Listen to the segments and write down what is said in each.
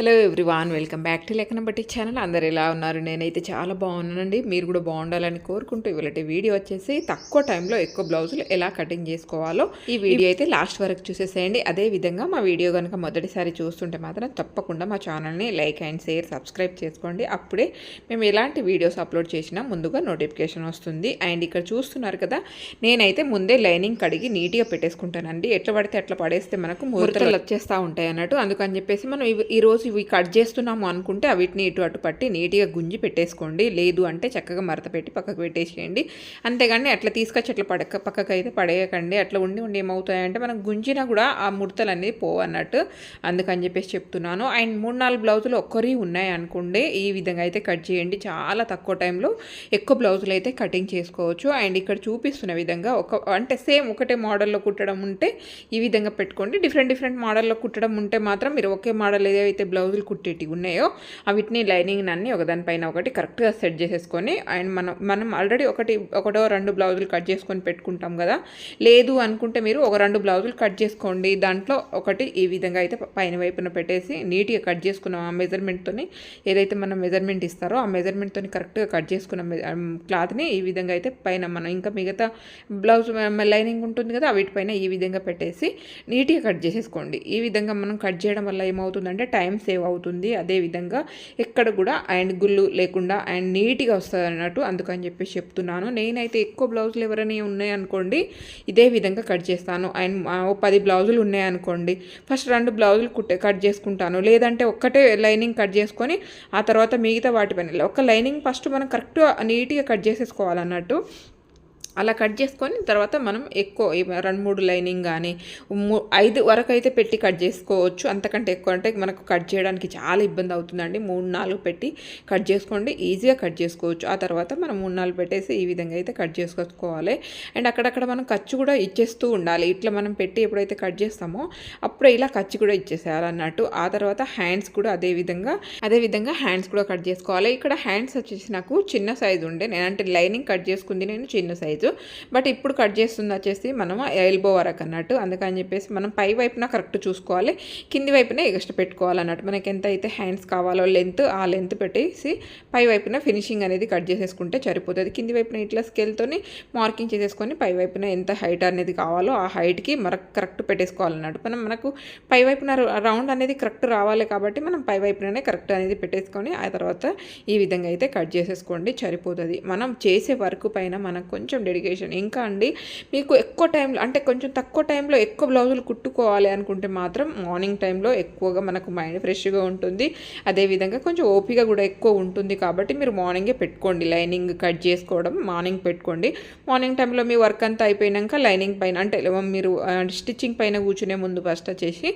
Hello everyone welcome back to లెక్కన బట్టి channel అందరు ఎలా ఉన్నారు? నేనైతే చాలా బాగున్నానండి. మీరు కూడా బాగుండాలని కోరుకుంటూ ఇవాళ వీడియో వచ్చేసి తక్కువ టైంలో ఎక్కువ బ్లౌజులు ఎలా కటింగ్ చేసుకోవాలో ఈ వీడియో అయితే లాస్ట్ వరకు చూసేసేయండి. అదే విధంగా మా వీడియో కనుక మొదటిసారి చూస్తుంటే మాత్రం తప్పకుండా మా ఛానల్ని లైక్ అండ్ షేర్ సబ్స్క్రైబ్ చేసుకోండి. అప్పుడే మేము ఎలాంటి వీడియోస్ అప్లోడ్ చేసినా ముందుగా నోటిఫికేషన్ వస్తుంది. అండ్ ఇక్కడ చూస్తున్నారు కదా నేనైతే ముందే లైనింగ్ కడిగి నీట్గా పెట్టేసుకుంటానండి. ఎట్లా పడితే అట్లా పడేస్తే మనకు ముహూర్తాలు వచ్చేస్తూ ఉంటాయి అన్నట్టు. అందుకని చెప్పేసి మనం ఇవి- ఈ రోజు ఇవి కట్ చేస్తున్నాము అనుకుంటే వీటిని ఇటు అటు పట్టి నీట్గా గుంజి పెట్టేసుకోండి. లేదు అంటే చక్కగా మరత పెట్టి పక్కకు పెట్టేసేయండి. అంతేగాని అట్లా తీసుకొచ్చి అట్లా పడక పక్కకు అయితే పడేయకండి. అట్లా ఉండి ఉండి ఏమవుతాయంటే మనం గుంజినా కూడా ఆ ముడతలు అనేది పోవన్నట్టు అందుకని చెప్పేసి చెప్తున్నాను. అండ్ మూడు నాలుగు బ్లౌజులు ఒక్కరి ఉన్నాయి అనుకోండి ఈ విధంగా అయితే కట్ చేయండి. చాలా తక్కువ టైంలో ఎక్కువ బ్లౌజులు అయితే కటింగ్ చేసుకోవచ్చు. అండ్ ఇక్కడ చూపిస్తున్న విధంగా ఒక అంటే సేమ్ ఒకటే మోడల్లో కుట్టడం ఉంటే ఈ విధంగా పెట్టుకోండి. డిఫరెంట్ డిఫరెంట్ మోడల్లో కుట్టడం ఉంటే మాత్రం మీరు ఒకే మోడల్ ఏదైతే బ్లౌజులు కుట్టేటివి ఉన్నాయో అవిటిని లైనింగ్ అన్ని ఒకదానిపైన ఒకటి కరెక్ట్గా సెట్ చేసేసుకొని అండ్ మనం మనం ఆల్రెడీ ఒకటి ఒకటో రెండు బ్లౌజులు కట్ చేసుకొని పెట్టుకుంటాం కదా. లేదు అనుకుంటే మీరు ఒక రెండు బ్లౌజులు కట్ చేసుకోండి. దాంట్లో ఒకటి ఈ విధంగా అయితే పైన వైపున పెట్టేసి నీట్గా కట్ చేసుకున్నాం. ఆ మెజర్మెంట్తోని ఏదైతే మనం మెజర్మెంట్ ఇస్తారో ఆ మెజర్మెంట్తో కరెక్ట్గా కట్ చేసుకున్న క్లాత్ని ఈ విధంగా అయితే పైన మనం ఇంకా మిగతా బ్లౌజ్ లైనింగ్ ఉంటుంది కదా వీటిపైన ఈ విధంగా పెట్టేసి నీట్గా కట్ చేసేసుకోండి. ఈ విధంగా మనం కట్ చేయడం వల్ల ఏమవుతుందంటే టైం సేవ్ అవుతుంది. అదేవిధంగా ఎక్కడ కూడా అండ్ గుళ్ళు లేకుండా అండ్ నీట్గా వస్తుంది అన్నట్టు అందుకని చెప్పేసి చెప్తున్నాను. నేనైతే ఎక్కువ బ్లౌజులు ఎవరైనా ఉన్నాయనుకోండి ఇదే విధంగా కట్ చేస్తాను. అండ్ పది బ్లౌజులు ఉన్నాయనుకోండి ఫస్ట్ రెండు బ్లౌజులు కుట్టే కట్ చేసుకుంటాను. లేదంటే ఒక్కటే లైనింగ్ కట్ చేసుకొని ఆ తర్వాత మిగతా వాటిపైన ఒక లైనింగ్ ఫస్ట్ మనం కరెక్ట్గా నీట్గా కట్ చేసేసుకోవాలన్నట్టు అలా కట్ చేసుకొని తర్వాత మనం ఎక్కువ రెండు మూడు లైనింగ్ కానీ మూ- ఐదు వరకు అయితే పెట్టి కట్ చేసుకోవచ్చు. అంతకంటే ఎక్కువ అంటే మనకు కట్ చేయడానికి చాలా ఇబ్బంది అవుతుందండి. మూడు నాలుగు పెట్టి కట్ చేసుకోండి. ఈజీగా కట్ చేసుకోవచ్చు. ఆ తర్వాత మనం మూడు నాలుగు పెట్టేసి ఈ విధంగా అయితే కట్ చేసుకోవాలి. అండ్ అక్కడక్కడ మనం ఖర్చు కూడా ఇచ్చేస్తూ ఉండాలి. ఇట్లా మనం పెట్టి ఎప్పుడైతే కట్ చేస్తామో అప్పుడే ఇలా ఖర్చు కూడా ఇచ్చేసేయాలి అన్నట్టు ఆ తర్వాత హ్యాండ్స్ కూడా అదే విధంగా అదే విధంగా హ్యాండ్స్ కూడా కట్ చేసుకోవాలి. ఇక్కడ హ్యాండ్స్ వచ్చేసి నాకు చిన్న సైజు ఉండే. నేను అంటే లైనింగ్ కట్ చేసుకుంది. నేను చిన్న సైజు. బట్ ఇప్పుడు కట్ చేస్తుంది వచ్చేసి మనం ఎల్బో వరకు అన్నట్టు. అందుకని చెప్పేసి మనం పై వైపున కరెక్ట్ చూసుకోవాలి. కింది వైపున ఎగస్ట్ పెట్టుకోవాలి అన్నట్టు. మనకి ఎంత అయితే హ్యాండ్స్ కావాలో లెంత్ ఆ లెంత్ పెట్టేసి పై వైపున ఫినిషింగ్ అనేది కట్ చేసేసుకుంటే సరిపోతుంది. కింది వైపున ఇట్లా స్కేల్తోని మార్కింగ్ చేసేసుకొని పై వైపున ఎంత హైట్ అనేది కావాలో ఆ హైట్కి మనకు కరెక్ట్ పెట్టేసుకోవాలన్నట్టు మనం మనకు పై వైపున రౌండ్ అనేది కరెక్ట్ రావాలి కాబట్టి మనం పై వైపుననే కరెక్ట్ అనేది పెట్టేసుకొని ఆ తర్వాత ఈ విధంగా అయితే కట్ చేసేసుకోండి. సరిపోతుంది. మనం చేసే వర్క్ పైన మనకు కొంచెం డెడికేషన్. ఇంకా అండి మీకు ఎక్కువ టైంలో అంటే కొంచెం తక్కువ టైంలో ఎక్కువ బ్లౌజులు కుట్టుకోవాలి అనుకుంటే మాత్రం మార్నింగ్ టైంలో ఎక్కువగా మనకు మైండ్ ఫ్రెష్గా ఉంటుంది. అదేవిధంగా కొంచెం ఓపిక కూడా ఎక్కువ ఉంటుంది కాబట్టి మీరు మార్నింగే పెట్టుకోండి. లైనింగ్ కట్ చేసుకోవడం మార్నింగ్ పెట్టుకోండి. మార్నింగ్ టైంలో మీ వర్క్ అంతా అయిపోయినాక లైనింగ్ పైన అంటే మీరు స్టిచ్చింగ్ పైన కూర్చునే ముందు ఫస్ట్ వచ్చేసి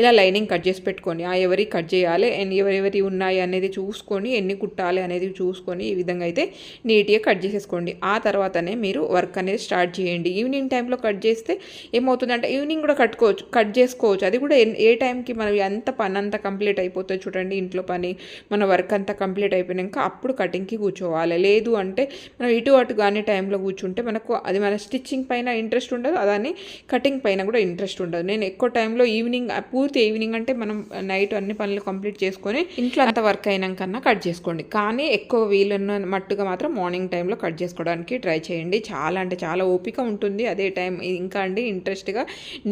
ఇలా లైనింగ్ కట్ చేసి పెట్టుకోండి. ఆ ఎవరి కట్ చేయాలి అండ్ ఎవరెవరి ఉన్నాయి అనేది చూసుకొని ఎన్ని కుట్టాలి అనేది చూసుకొని ఈ విధంగా అయితే నీట్గా కట్ చేసేసుకోండి. ఆ తర్వాతనే మీరు వర్క్ అనేది స్టార్ట్ చేయండి. ఈవినింగ్ టైంలో కట్ చేస్తే ఏమవుతుందంటే ఈవినింగ్ కూడా కట్టుకోవచ్చు కట్ చేసుకోవచ్చు. అది కూడా ఎన్- ఏ టైంకి మనం ఎంత పని అంతా కంప్లీట్ అయిపోతుంది చూడండి. ఇంట్లో పని మన వర్క్ అంతా కంప్లీట్ అయిపోయినాక అప్పుడు కటింగ్కి కూర్చోవాలి. లేదు అంటే మనం ఇటు అటు కానీ టైంలో కూర్చుంటే మనకు అది మన స్టిచ్చింగ్ పైన ఇంట్రెస్ట్ ఉండదు అదని కటింగ్ పైన కూడా ఇంట్రెస్ట్ ఉండదు. నేను ఎక్కువ టైంలో ఈవినింగ్ పూర్తి ఈవినింగ్ అంటే మనం నైట్ అన్ని పనులు కంప్లీట్ చేసుకొని ఇంట్లో అంత వర్క్ అయినాకన్నా కట్ చేసుకోండి. కానీ ఎక్కువ వీలున్న మట్టుగా మాత్రం మార్నింగ్ టైంలో కట్ చేసుకోవడానికి ట్రై చేయండి. చాలా అంటే చాలా ఓపిక ఉంటుంది. అదే టైం ఇంకా అండి ఇంట్రెస్ట్గా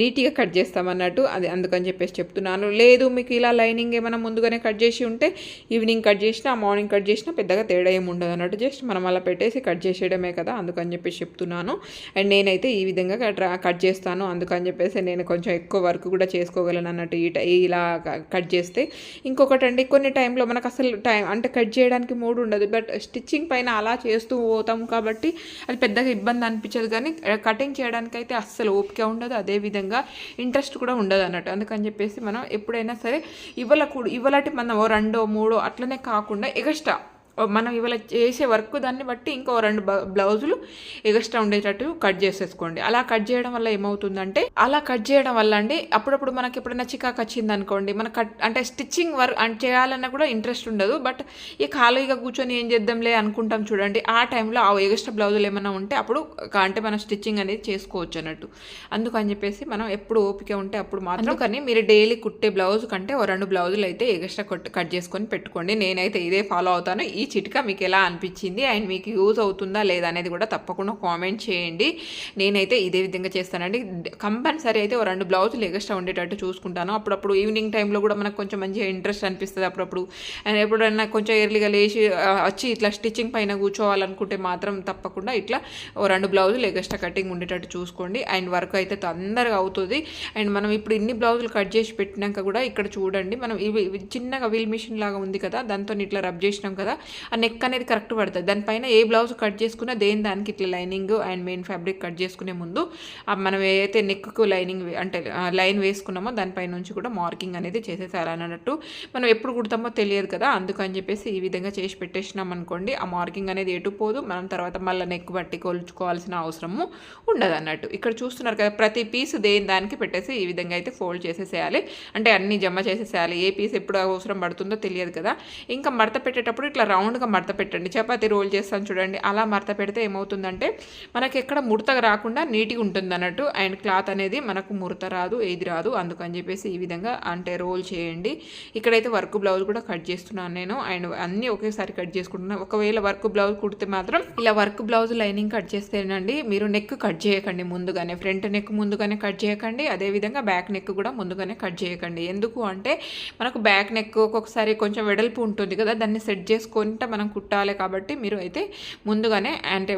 నీట్గా కట్ చేస్తామన్నట్టు అది అందుకని చెప్పేసి చెప్తున్నాను. లేదు మీకు ఇలా లైనింగ్ ఏమైనా ముందుగానే కట్ చేసి ఉంటే ఈవినింగ్ కట్ చేసినా మార్నింగ్ కట్ చేసినా పెద్దగా తేడా ఏమి ఉండదు అన్నట్టు. జస్ట్ మనం అలా పెట్టేసి కట్ చేసేయడమే కదా అందుకని చెప్పేసి చెప్తున్నాను. అండ్ నేనైతే ఈ విధంగా కట్ కట్ చేస్తాను. అందుకని చెప్పేసి నేను కొంచెం ఎక్కువ వర్క్ కూడా చేసుకోగలను అన్నట్టు ఈ ఇలా కట్ చేస్తే. ఇంకొకటి అండి కొన్ని టైంలో మనకు అసలు టైం అంటే కట్ చేయడానికి మూడు ఉండదు. బట్ స్టిచ్చింగ్ పైన అలా చేస్తూ పోతాం కాబట్టి అది పెద్దగా ఇబ్బంది అనిపించదు కానీ కటింగ్ చేయడానికి అయితే అస్సలు ఓపిక ఉండదు. అదేవిధంగా ఇంట్రెస్ట్ కూడా ఉండదు అన్నట్టు. అందుకని చెప్పేసి మనం ఎప్పుడైనా సరే ఇవ్వల కూడా ఇవ్వలాంటి మనం ఓ రెండో మూడో అట్లనే కాకుండా ఎగస్ట్రా మనం ఇవాళ చేసే వర్క్ దాన్ని బట్టి ఇంకో రెండు బ్లౌజులు ఎగస్ట్రా ఉండేటట్టు కట్ చేసేసుకోండి. అలా కట్ చేయడం వల్ల ఏమవుతుందంటే అలా కట్ చేయడం వల్ల అండి అప్పుడప్పుడు మనకి ఎప్పుడైనా చికాకు వచ్చింది అనుకోండి మన కట్ అంటే స్టిచ్చింగ్ వర్క్ అంటే చేయాలన్నా కూడా ఇంట్రెస్ట్ ఉండదు. బట్ ఈ ఖాళీగా కూర్చొని ఏం చేద్దాంలే అనుకుంటాం చూడండి ఆ టైంలో ఆ ఎగస్ట్రా బ్లౌజులు ఏమైనా ఉంటే అప్పుడు అంటే మనం స్టిచ్చింగ్ అనేది చేసుకోవచ్చు అన్నట్టు. అందుకని చెప్పేసి మనం ఎప్పుడు ఓపిక ఉంటే అప్పుడు మాత్రం కానీ మీరు డైలీ కుట్టే బ్లౌజ్ కంటే ఓ రెండు బ్లౌజులు అయితే ఎగస్ట్రా కట్ చేసుకొని పెట్టుకోండి. నేనైతే ఇదే ఫాలో అవుతాను. ఈ చిట్కా మీకు ఎలా అనిపించింది? అండ్ మీకు యూజ్ అవుతుందా లేదా అనేది కూడా తప్పకుండా కామెంట్ చేయండి. నేనైతే ఇదే విధంగా చేస్తానండి. కంపల్సరీ అయితే ఓ రెండు బ్లౌజులు ఎగస్ట్రా ఉండేటట్టు చూసుకుంటాను. అప్పుడప్పుడు ఈవినింగ్ టైంలో కూడా మనకు కొంచెం మంచిగా ఇంట్రెస్ట్ అనిపిస్తుంది అప్పుడప్పుడు. అండ్ ఎప్పుడైనా కొంచెం ఎర్లీగా లేచి వచ్చి ఇట్లా స్టిచ్చింగ్ పైన కూర్చోవాలనుకుంటే మాత్రం తప్పకుండా ఇట్లా ఓ రెండు బ్లౌజులు ఎగస్ట్రా కటింగ్ ఉండేటట్టు చూసుకోండి. అండ్ వర్క్ అయితే తొందరగా అవుతుంది. అండ్ మనం ఇప్పుడు ఇన్ని బ్లౌజులు కట్ చేసి పెట్టినాక కూడా ఇక్కడ చూడండి. మనం ఇవి ఇవి చిన్నగా వీల్ మిషన్ లాగా ఉంది కదా దాంతో ఇట్లా రబ్ చేసినాం కదా ఆ నెక్ అనేది కరెక్ట్ పడుతుంది. దానిపైన ఏ బ్లౌజ్ కట్ చేసుకున్నా దేని దానికి ఇట్లా lining and main fabric cut చేసుకునే ముందు మనం ఏదైతే నెక్కు లైనింగ్ అంటే లైన్ వేసుకున్నామో దానిపై నుంచి కూడా మార్కింగ్ అనేది చేసేసారు అన్నట్టు మనం ఎప్పుడు కుడతామో తెలియదు కదా. అందుకని చెప్పేసి ఈ విధంగా చేసి పెట్టేసినాం అనుకోండి ఆ మార్కింగ్ అనేది ఎటు పోదు. మనం తర్వాత మళ్ళీ నెక్ బట్టి కొలుచుకోవాల్సిన అవసరము ఉండదు అన్నట్టు. ఇక్కడ చూస్తున్నారు కదా ప్రతి పీస్ దేని దానికి పెట్టేసి ఈ విధంగా అయితే ఫోల్డ్ చేసేసేయాలి. అంటే అన్ని జమ చేసేసేయాలి. ఏ పీస్ ఎప్పుడు అవసరం పడుతుందో తెలియదు కదా. ఇంకా మడత పెట్టేటప్పుడు ఇట్లా రౌండ్ రౌండ్గా మడత పెట్టండి. చపాతీ రోల్ చేస్తాను చూడండి. అలా మడత పెడితే ఏమవుతుందంటే మనకి ఎక్కడ ముడత రాకుండా నీట్గా ఉంటుంది అన్నట్టు అండ్ క్లాత్ అనేది మనకు ముడత రాదు ఏది రాదు. అందుకని చెప్పేసి ఈ విధంగా అంటే రోల్ చేయండి. ఇక్కడైతే వర్క్ బ్లౌజ్ కూడా కట్ చేస్తున్నాను నేను. అండ్ అన్నీ ఒకేసారి కట్ చేసుకుంటున్నాను ఒకవేళ వర్క్ బ్లౌజ్ కుడితే మాత్రం ఇలా వర్క్ బ్లౌజ్ లైనింగ్ కట్ చేస్తేనండి మీరు నెక్ కట్ చేయకండి ముందుగానే. ఫ్రంట్ నెక్ ముందుగానే కట్ చేయకండి. అదేవిధంగా బ్యాక్ నెక్ కూడా ముందుగానే కట్ చేయకండి. ఎందుకు అంటే మనకు బ్యాక్ నెక్ ఒక్కొక్కసారి కొంచెం వెడల్పు ఉంటుంది కదా దాన్ని సెట్ చేసుకొని చేసుకుంటే మనం కుట్టాలి కాబట్టి మీరు అయితే ముందుగానే అంటే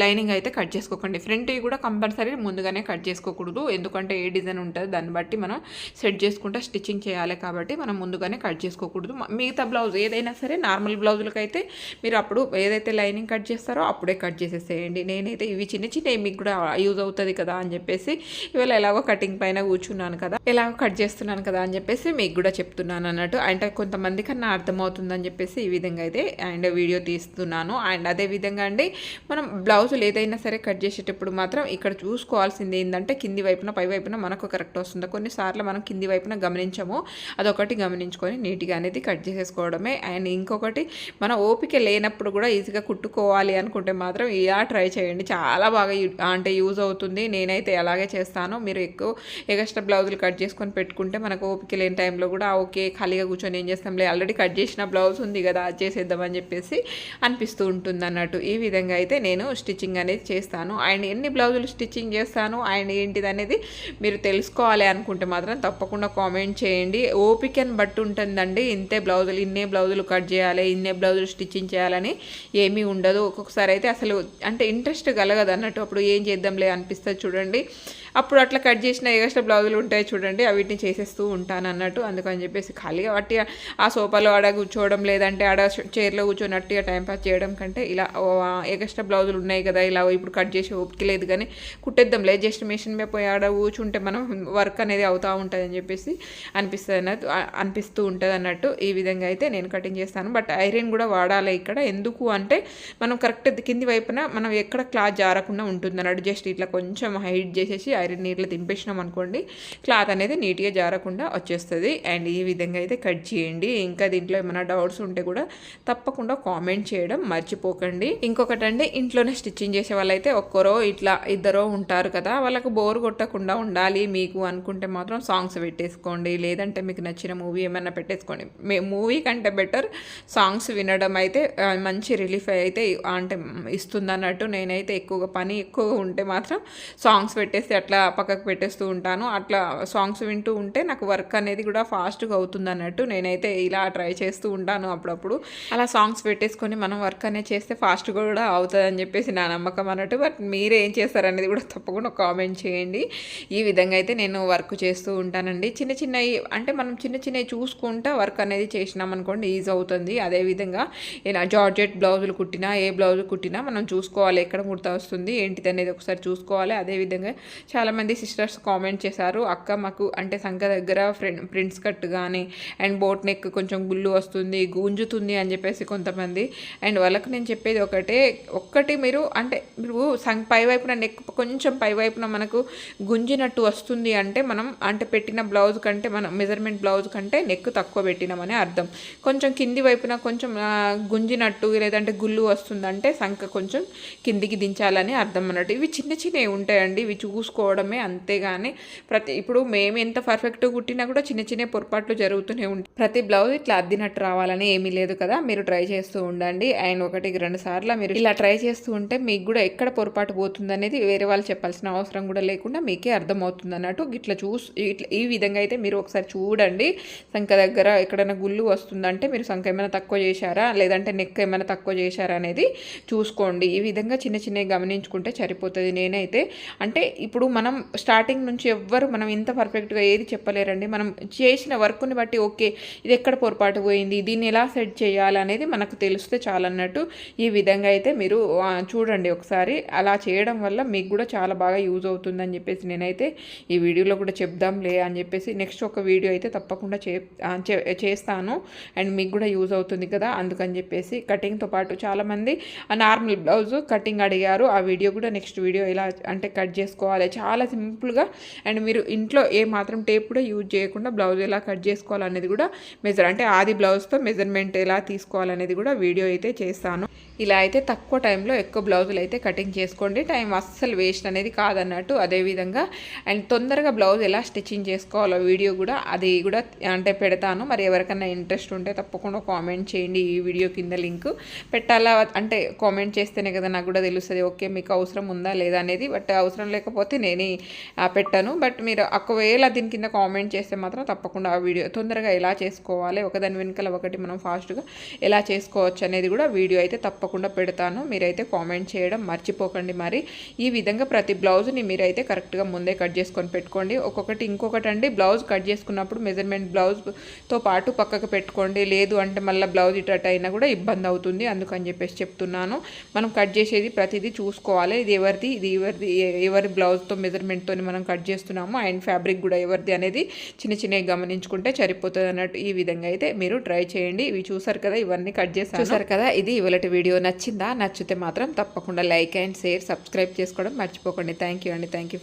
లైనింగ్ అయితే కట్ చేసుకోకండి. ఫ్రంట్ కూడా కంపల్సరీ ముందుగానే కట్ చేసుకోకూడదు. ఎందుకంటే ఏ డిజైన్ ఉంటుంది దాన్ని బట్టి మనం సెట్ చేసుకుంటే స్టిచ్చింగ్ చేయాలి కాబట్టి మనం ముందుగానే కట్ చేసుకోకూడదు. మిగతా బ్లౌజ్ ఏదైనా సరే నార్మల్ బ్లౌజులకైతే మీరు అప్పుడు ఏదైతే లైనింగ్ కట్ చేస్తారో అప్పుడే కట్ చేసేసేయండి. నేనైతే ఇవి చిన్న చిన్న మీకు కూడా యూజ్ అవుతుంది కదా అని చెప్పేసి ఇవాళ ఎలాగో కటింగ్ పైన కూర్చున్నాను కదా ఎలాగో కట్ చేస్తున్నాను కదా అని చెప్పేసి మీకు కూడా చెప్తున్నాను అన్నట్టు. అంటే కొంతమంది కన్నా అర్థమవుతుందని చెప్పేసి ఈ విధంగా అయితే అండ్ వీడియో తీస్తున్నాను. అండ్ అదే విధంగా అండి మనం బ్లౌజులు ఏదైనా సరే కట్ చేసేటప్పుడు మాత్రం ఇక్కడ చూసుకోవాల్సింది ఏంటంటే కింది వైపున పై వైపున మనకు కరెక్ట్ వస్తుంది. కొన్నిసార్లు మనం కింది వైపున గమనించము. అదొకటి గమనించుకొని నీట్గా అనేది కట్ చేసేసుకోవడమే. అండ్ ఇంకొకటి మన ఓపిక లేనప్పుడు కూడా ఈజీగా కుట్టుకోవాలి అనుకుంటే మాత్రం ఇలా ట్రై చేయండి. చాలా బాగా అంటే యూజ్ అవుతుంది. నేనైతే అలాగే చేస్తాను. మీరు ఎక్కువ ఎగస్ట్రా బ్లౌజులు కట్ చేసుకొని పెట్టుకుంటే మనకు ఓపిక లేని టైంలో కూడా ఓకే ఖాళీగా కూర్చొని ఏం చేస్తాంలే. ఆల్రెడీ కట్ చేసిన బ్లౌజ్ ఉంది కదా అది చేద్దామని చెప్పేసి అనిపిస్తూ ఉంటుంది అన్నట్టు. ఈ విధంగా అయితే నేను స్టిచ్చింగ్ అనేది చేస్తాను. అండ్ ఎన్ని బ్లౌజులు స్టిచ్చింగ్ చేస్తాను అండ్ ఏంటిది అనేది మీరు తెలుసుకోవాలి అనుకుంటే మాత్రం తప్పకుండా కామెంట్ చేయండి. ఓపికని బట్టి ఉంటుందండి. ఇంతే బ్లౌజులు ఇన్నే బ్లౌజులు కట్ చేయాలి ఇన్నే బ్లౌజులు స్టిచ్చింగ్ చేయాలని ఏమీ ఉండదు. ఒక్కొక్కసారి అయితే అసలు అంటే ఇంట్రెస్ట్ కలగదు అన్నట్టు. అప్పుడు ఏం చేద్దాంలే అనిపిస్తుంది చూడండి. అప్పుడు అట్లా కట్ చేసిన ఎగస్ట్రా బ్లౌజులు ఉంటాయి చూడండి అవిటిని చేసేస్తూ ఉంటాను అన్నట్టు. అందుకని చెప్పేసి ఖాళీగా వాటి ఆ సోఫాలో ఆడ కూర్చోవడం లేదంటే ఆడ చైర్లో కూర్చొని అట్టిగా చేయడం కంటే ఇలా ఓ, ఎగస్ట్రా బ్లౌజులు ఉన్నాయి కదా ఇలా ఇప్పుడు కట్ చేసి ఓపిక లేదు కానీ కుట్టేద్దాం. లేదు జస్ట్ మిషన్ మీద పోయి ఆడ కూర్చుంటే మనం వర్క్ అనేది అవుతూ ఉంటుంది అని చెప్పేసి అనిపిస్తుంది అన్నట్టు అనిపిస్తూ ఉంటుంది అన్నట్టు ఈ విధంగా అయితే నేను కటింగ్ చేస్తాను. బట్ ఐరన్ కూడా వాడాలి ఇక్కడ. ఎందుకు అంటే మనం కరెక్ట్ కింది వైపున మనం ఎక్కడ క్లాత్ జారకుండా ఉంటుంది అన్నట్టు జస్ట్ ఇట్లా కొంచెం హైట్ చేసేసి ఐరన్ నీళ్ళు దింపేసినాం అనుకోండి క్లాత్ అనేది నీట్గా జారకుండా వచ్చేస్తుంది. అండ్ ఈ విధంగా అయితే కట్ చేయండి. ఇంకా దీంట్లో ఏమైనా డౌట్స్ ఉంటే కూడా తప్పకుండా కామెంట్ చేయడం మర్చిపోకండి. ఇంకొకటి అండి ఇంట్లోనే స్టిచ్చింగ్ చేసే వాళ్ళైతే ఒక్కరో ఇట్లా ఇద్దరో ఉంటారు కదా వాళ్ళకు బోర్ కొట్టకుండా ఉండాలి మీకు అనుకుంటే మాత్రం సాంగ్స్ పెట్టేసుకోండి. లేదంటే మీకు నచ్చిన మూవీ ఏమైనా పెట్టేసుకోండి. మే మూవీ కంటే బెటర్ సాంగ్స్ వినడం అయితే మంచి రిలీఫ్ అయితే అంటే ఇస్తుంది అన్నట్టు నేనైతే ఎక్కువగా పని ఎక్కువగా ఉంటే మాత్రం సాంగ్స్ పెట్టేసి అట్లా పక్కకు పెట్టేస్తూ ఉంటాను. అట్లా సాంగ్స్ వింటూ ఉంటే నాకు వర్క్ అనేది కూడా ఫాస్ట్గా అవుతుంది అన్నట్టు నేనైతే ఇలా ట్రై చేస్తూ ఉంటాను అప్పుడప్పుడు. అలా సాంగ్స్ పెట్టేసుకొని మనం వర్క్ అనేది చేస్తే ఫాస్ట్గా కూడా అవుతుంది అని చెప్పేసి నా నమ్మకం అన్నట్టు. బట్ మీరేం ఏం చేస్తారనేది కూడా తప్పకుండా కామెంట్ చేయండి. ఈ విధంగా అయితే నేను వర్క్ చేస్తూ ఉంటానండి. చిన్న చిన్నవి అంటే మనం చిన్న చిన్నవి చూసుకుంటా వర్క్ అనేది చేసినాం అనుకోండి ఈజీ అవుతుంది. అదేవిధంగా ఇలా జార్జెట్ బ్లౌజులు కుట్టినా ఏ బ్లౌజులు కుట్టినా మనం చూసుకోవాలి ఎక్కడ ముడత వస్తుంది ఏంటిది అనేది ఒకసారి చూసుకోవాలి. అదేవిధంగా చాలామంది సిస్టర్స్ కామెంట్ చేశారు అక్క మాకు అంటే సంఖ దగ్గర ఫ్రెండ్ ప్రింట్స్ కట్ కానీ అండ్ బోట్ నెక్ కొంచెం గుళ్ళు వస్తుంది గుంజుతుంది అని చెప్పేసి కొంతమంది. అండ్ వాళ్ళకి నేను చెప్పేది ఒకటే ఒక్కటి మీరు అంటే మీరు సంఖ పై వైపున నెక్ కొంచెం పై వైపున మనకు గుంజినట్టు వస్తుంది అంటే మనం అంటే పెట్టిన బ్లౌజ్ కంటే మనం మెజర్మెంట్ బ్లౌజ్ కంటే నెక్ తక్కువ పెట్టినామని అర్థం. కొంచెం కింది వైపున కొంచెం గుంజినట్టు లేదంటే గుళ్ళు వస్తుందంటే సంఖ కొంచెం కిందికి దించాలని అర్థం అన్నట్టు. ఇవి చిన్న చిన్నవి ఉంటాయండి ఇవి చూసుకో చూసుకోవడమే అంతేగాని ప్రతి ఇప్పుడు మేము ఎంత పర్ఫెక్ట్గా కుట్టినా కూడా చిన్న చిన్న పొరపాట్లు జరుగుతూనే ఉంటాయి. ప్రతి బ్లౌజ్ ఇట్లా అద్దినట్టు రావాలని ఏమీ లేదు కదా మీరు ట్రై చేస్తూ ఉండండి. అండ్ ఒకటికి రెండు సార్లు మీరు ఇలా ట్రై చేస్తూ ఉంటే మీకు కూడా ఎక్కడ పొరపాటు పోతుంది అనేది వేరే వాళ్ళు చెప్పాల్సిన అవసరం కూడా లేకుండా మీకే అర్థమవుతుంది అన్నట్టు ఇట్లా చూసి ఇట్లా ఈ విధంగా అయితే మీరు ఒకసారి చూడండి. సంఖ దగ్గర ఎక్కడైనా గుళ్ళు వస్తుందంటే మీరు సంఖ ఏమైనా తక్కువ చేశారా లేదంటే నెక్ ఏమైనా తక్కువ చేశారా అనేది చూసుకోండి. ఈ విధంగా చిన్న చిన్నవి గమనించుకుంటే సరిపోతుంది నేనైతే. అంటే ఇప్పుడు మనం స్టార్టింగ్ నుంచి ఎవ్వరు మనం ఇంత పర్ఫెక్ట్గా ఏది చెప్పలేరండి. మనం చేసిన వర్క్ని బట్టి ఓకే ఇది ఎక్కడ పొరపాటు పోయింది దీన్ని ఎలా సెట్ చేయాలి అనేది మనకు తెలిస్తే చాలన్నట్టు ఈ విధంగా అయితే మీరు చూడండి ఒకసారి. అలా చేయడం వల్ల మీకు కూడా చాలా బాగా యూజ్ అవుతుందని చెప్పేసి నేనైతే ఈ వీడియోలో కూడా చెప్దాంలే అని చెప్పేసి నెక్స్ట్ ఒక వీడియో అయితే తప్పకుండా చే చేస్తాను. అండ్ మీకు కూడా యూజ్ అవుతుంది కదా అందుకని చెప్పేసి కటింగ్తో పాటు చాలామంది నార్మల్ బ్లౌజ్ కటింగ్ అడిగారు. ఆ వీడియో కూడా నెక్స్ట్ వీడియో ఎలా అంటే కట్ చేసుకోవాలి చాలా చాలా సింపుల్గా అండ్ మీరు ఇంట్లో ఏ మాత్రం టేప్ కూడా యూజ్ చేయకుండా బ్లౌజ్ ఎలా కట్ చేసుకోవాలనేది కూడా మెజర్ అంటే ఆది బ్లౌజ్తో మెజర్మెంట్ ఎలా తీసుకోవాలనేది కూడా వీడియో అయితే చేస్తాను. ఇలా అయితే తక్కువ టైంలో ఎక్కువ బ్లౌజులు అయితే కటింగ్ చేసుకోండి. టైం అస్సలు వేస్ట్ అనేది కాదన్నట్టు అదేవిధంగా అండ్ తొందరగా బ్లౌజ్ ఎలా స్టిచ్చింగ్ చేసుకోవాలో వీడియో కూడా అది కూడా అంటే పెడతాను. మరి ఎవరికైనా ఇంట్రెస్ట్ ఉంటే తప్పకుండా కామెంట్ చేయండి ఈ వీడియో కింద లింక్. పెట్టాలా అంటే కామెంట్ చేస్తేనే కదా నాకు కూడా తెలుస్తుంది. ఓకే మీకు అవసరం ఉందా లేదా అనేది బట్ అవసరం లేకపోతే నేను ఆ, పెట్టాను. బట్ మీరు ఒకవేళ దీని కింద కామెంట్ చేస్తే మాత్రం తప్పకుండా ఆ వీడియో తొందరగా ఎలా చేసుకోవాలి ఒకదాని వెనకాల ఒకటి మనం ఫాస్ట్గా ఎలా చేసుకోవచ్చు అనేది కూడా వీడియో అయితే తప్పకుండా పెడతాను. మీరైతే కామెంట్ చేయడం మర్చిపోకండి మరి. ఈ విధంగా ప్రతి బ్లౌజ్ని మీరైతే కరెక్ట్గా ముందే కట్ చేసుకొని పెట్టుకోండి. ఒక్కొక్కటి ఇంకొకటి అండి బ్లౌజ్ కట్ చేసుకున్నప్పుడు మెజర్మెంట్ బ్లౌజ్తో పాటు పక్కకు పెట్టుకోండి. లేదు అంటే మళ్ళీ బ్లౌజ్ ఇటట్ అయినా కూడా ఇబ్బంది అవుతుంది. అందుకని చెప్పేసి చెప్తున్నాను. మనం కట్ చేసేది ప్రతిదీ చూసుకోవాలి. ఇది ఎవరిది? ఇది ఎవరిది? ఎవరి బ్లౌజ్తో మెజర్మెంట్తో మనం కట్ చేస్తున్నాము అండ్ ఫ్యాబ్రిక్ కూడా ఎవరిది అనేది చిన్న చిన్నవి గమనించుకుంటే సరిపోతుంది అన్నట్టు ఈ విధంగా అయితే మీరు ట్రై చేయండి. ఇవి చూసారు కదా ఇవన్నీ కట్ చేసి చూసారు కదా ఇది ఇవాళ వీడియో నచ్చిందా? నచ్చితే మాత్రం తప్పకుండా లైక్ అండ్ షేర్ సబ్స్క్రైబ్ చేసుకోవడం మర్చిపోకండి. థ్యాంక్ యూ అండి థ్యాంక్ యూ